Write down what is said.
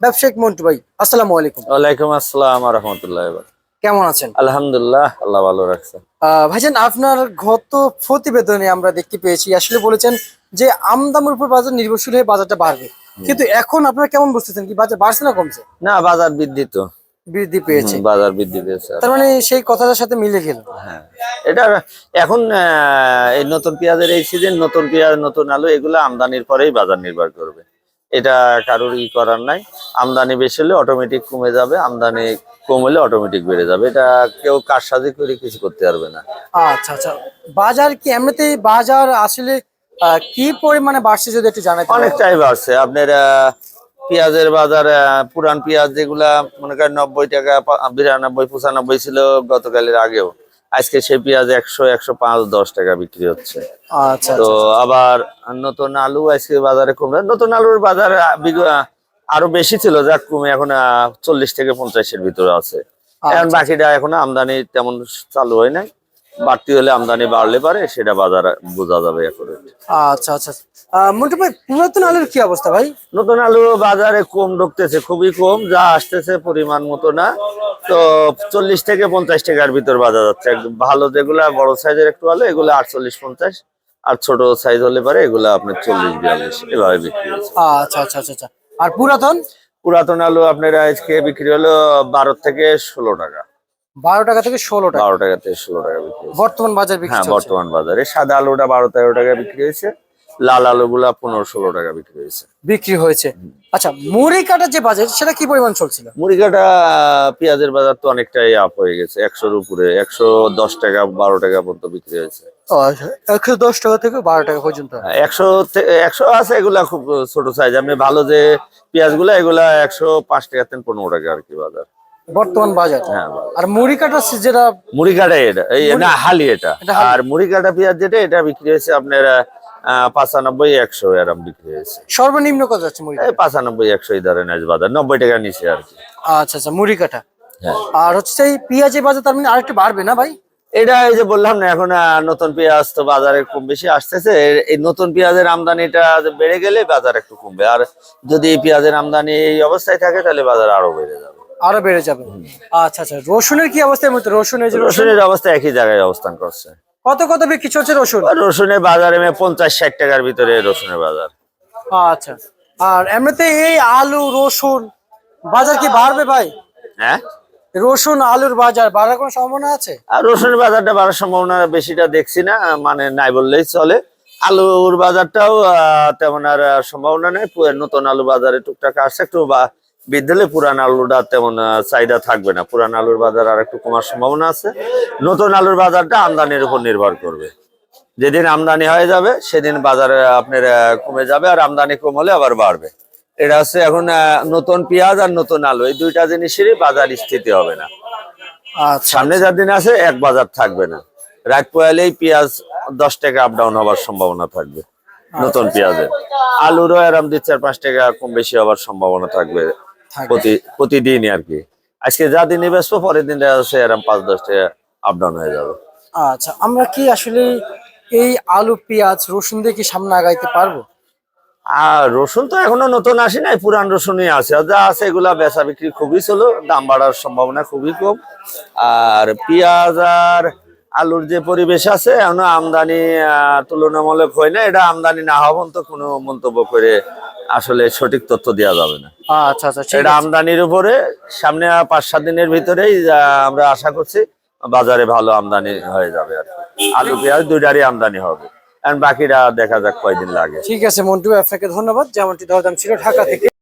ব্যবসায়িক মন্টু ভাই আসসালামু আলাইকুম। ওয়ালাইকুম আসসালাম রহমতুল্লাহ কেমন আছেন? আলহামদুলিল্লাহ আল্লাহ ভালো রাখছে। ভাইজান আপনার গত প্রতিবেদনে আমরা দেখতে পেয়েছি আসলে বলেছেন যে আমদামের উপর বাজার নির্ভরশীল হয়ে বাজারটা বাড়বে। কিন্তু এখন আপনারা কেমন বুঝতেছেন কি বাজার বাড়ছে না কমছে? না বাজার বৃদ্ধি তো। বৃদ্ধি পেয়েছে। বাজার বৃদ্ধি পেয়েছে। তার মানে সেই কথাটার সাথে মিলে গেল। হ্যাঁ। এটা এখন আহ, এই নতুন পেঁয়াজের এই সিজন নতুন পেঁয়াজ নতুন আলু এগুলো আমদানির পরেই বাজার নির্ভর করবে। এটা কারোর ই করার নাই। আমদানি বেশি হলে অটোমেটিক কমে যাবে আমদানি কম হলে অটোমেটিক বেড়ে যাবে। এটা কেউ কার সাথে করে কিছু করতে পারবে না। আচ্ছা আচ্ছা। বাজার কি এমনিতেই বাজার আসলে আহ, কি পরিমাণে বাড়ছে যদি একটু জানাই অনেকটাই বাড়ছে। আপনার পেঁয়াজের বাজার পুরান পেঁয়াজ যেগুলা মনে করেন নব্বই টাকা বিরানব্বই পঁচানব্বই ছিল গতকালের আগেও। আজকে সেই পেঁয়াজ একশো একশো পাঁচ দশ টাকা বিক্রি হচ্ছে। আচ্ছা তো আবার নতুন আলু আজকে বাজারে কমবে নতুন আলুর বাজার আরও বেশি ছিল যা কমে এখন চল্লিশ থেকে পঞ্চাশের ভিতরে আছে। এখন বাকিটা এখন আমদানি তেমন চালু হয় নাই। বাড়তি হলে আমদানি বাড়লে পারে সেটা বাজার বোঝা যাবে আচ্ছা আচ্ছা। মন্টু ভাই পুরাতন আলুর কি অবস্থা ভাই? নতুন আলু বাজারে কম ঢুকতেছে খুবই কম যা আসতেছে পরিমাণ মতো না। তো চল্লিশ থেকে পঞ্চাশ টাকার ভিতর বাজার যাচ্ছে। একদম ভালো যেগুলা বড় সাইজের একটু আলু এগুলো আটচল্লিশ পঞ্চাশ। আর ছোট সাইজ হলে পারে এগুলো আপনার চল্লিশ বিয়াল্লিশ এভাবে বিক্রি হচ্ছে। আচ্ছা আচ্ছা আচ্ছা আচ্ছা। আর পুরাতন? পুরাতন আলু আপনার আজকে বিক্রি হলো বারো থেকে ষোলো টাকা। বারো টাকা থেকে ষোলো টাকা। বারো টাকা থেকে ষোলো টাকা বিক্রি বর্তমান বাজার বিক্রি হ্যাঁ চলছে। বর্তমান বাজারে। সাদা আলুটা বারো তেরো টাকা বিক্রি হয়েছে। লাল আলুগুলা পনেরো ষোলো টাকা বিক্রি হয়েছে। বিক্রি হয়েছে। আচ্ছা মুড়ি কাটার যে বাজার সেটা কি পরিমাণ চলছিল? মুড়িঘাটা পেঁয়াজের বাজার তো অনেকটাই আপ হয়ে গেছে। একশোর উপরে একশো দশ টাকা বারো টাকা পর্যন্ত বিক্রি হয়েছে। একশো দশ টাকা থেকে বারো টাকা পর্যন্ত। একশো থে- একশো আছে এগুলা খুব ছোট সাইজ আপনি ভালো যে পেঁয়াজগুলা এগুলা একশো পাঁচ টাকা থেকে পনেরো টাকা আর কি বাজার। বর্তমান বাজার। হ্যাঁ আর মুড়ি কাটার সে- যেটা মুড়ি কাটা এটা এই না হালি এটা। আর মুড়ি কাটা পেঁয়াজ যেটা এটা বিক্রি হয়েছে আপনার পাঁচানব্বই একশো এরম বিক্রি হয়েছে। সর্বনিম্ন কত যাচ্ছে মুড়ি পাঁচানব্বই একশো এই ধরেন আজ বাজার নব্বই টাকা নিচে আর কি। আচ্ছা আচ্ছা মুড়ি কাটা। হ্যাঁ। আর হচ্ছে এই পেঁয়াজের বাজার তার মানে আরেকটু বাড়বে না ভাই? এটা এই যে বললাম না এখন নতুন পেঁয়াজ তো বাজারে কম বেশি আসতেছে। এই নতুন পেঁয়াজের আমদানিটা বেড়ে গেলে বাজার একটু কমবে। আর যদি এই পেঁয়াজের আমদানি এই অবস্থায় থাকে তাহলে বাজার আরও বেড়ে যাবে। আরও বেড়ে যাবে। আচ্ছা আচ্ছা রসুনের কি অবস্থা মধ্যে রসুনের যে রসুনের অবস্থা একই জায়গায় অবস্থান করছে। কত কত বিক্রি চলছে রসুন? রসুনের বাজারে পঞ্চাশ ষাট টাকার ভিতরে রসুনের বাজার। আচ্ছা আর এমনিতে এই আলু রসুন বাজার কি বাড়বে ভাই? হ্যাঁ? রসুন আলুর বাজার বাড়ার কোনো সম্ভাবনা আছে? আর রসুনের বাজারটা বাড়ার সম্ভাবনা বেশিটা দেখছি না মানে নাই বললেই চলে। আলুর বাজারটাও আহ, তেমন আর সম্ভাবনা নেই। নতুন আলু বাজারে টুকটাক আসছে একটু বা বিদ্যালয়ে পুরান আলুটা তেমন চাহিদা থাকবে না। পুরান আলুর বাজার আর একটু কমার সম্ভাবনা আছে। নতুন আলুর বাজারটা আমদানির উপর নির্ভর করবে। যেদিন আমদানি হয়ে যাবে সেদিন বাজারে আপনার কমে যাবে আর আমদানি কম হলে আবার বাড়বে। এটা হচ্ছে এখন নতুন পেঁয়াজ আর নতুন আলু। এই দুইটা জিনিসেরই বাজার স্থিতি হবে না। আচ্ছা। সামনে যার দিন আছে এক বাজার থাকবে না। রাত পোয়ালেই পেঁয়াজ দশ টাকা আপ ডাউন হওয়ার সম্ভাবনা থাকবে। নতুন পেঁয়াজের। আলুরও এরম দুই চার পাঁচ টাকা কম বেশি হওয়ার সম্ভাবনা থাকবে। প্রতি প্রতিদিনই আর কি। আজকে যা দিনই ব্যস্ত পরের দিন যাচ্ছে এরম পাঁচ দশ টাকা আপ ডাউন হয়ে যাবে। আচ্ছা আমরা কি আসলে এই আলু পেঁয়াজ রসুন দিয়ে কি সামনে আগাইতে পারব? আর রসুন তো এখনও নতুন আসে নাই পুরান রসুনই আছে। আর যা আছে এগুলা বেচা বিক্রি খুবই ছিল দাম বাড়ার সম্ভাবনা খুবই কম। আর পেঁয়াজ আর আলুর যে পরিবেশ আছে এখনও আমদানি তুলনামূলক হয় না। এটা আমদানি না হওয়া পর্যন্ত কোনো মন্তব্য করে আসলে সঠিক তথ্য দেওয়া যাবে না। আচ্ছা আচ্ছা এটা আমদানির উপরে সামনে পাঁচ সাত দিনের ভিতরেই আমরা আশা করছি বাজারে ভালো আমদানি হয়ে যাবে আর। আলু পেঁয়াজ দুইটারই আমদানি হবে। বাকিটা বাকিরা দেখা যাক কয়দিন লাগে। ঠিক আছে মন্টু আপনাকে ধন্যবাদ। যেমনটি দরদাম ছিল ঢাকা থেকে।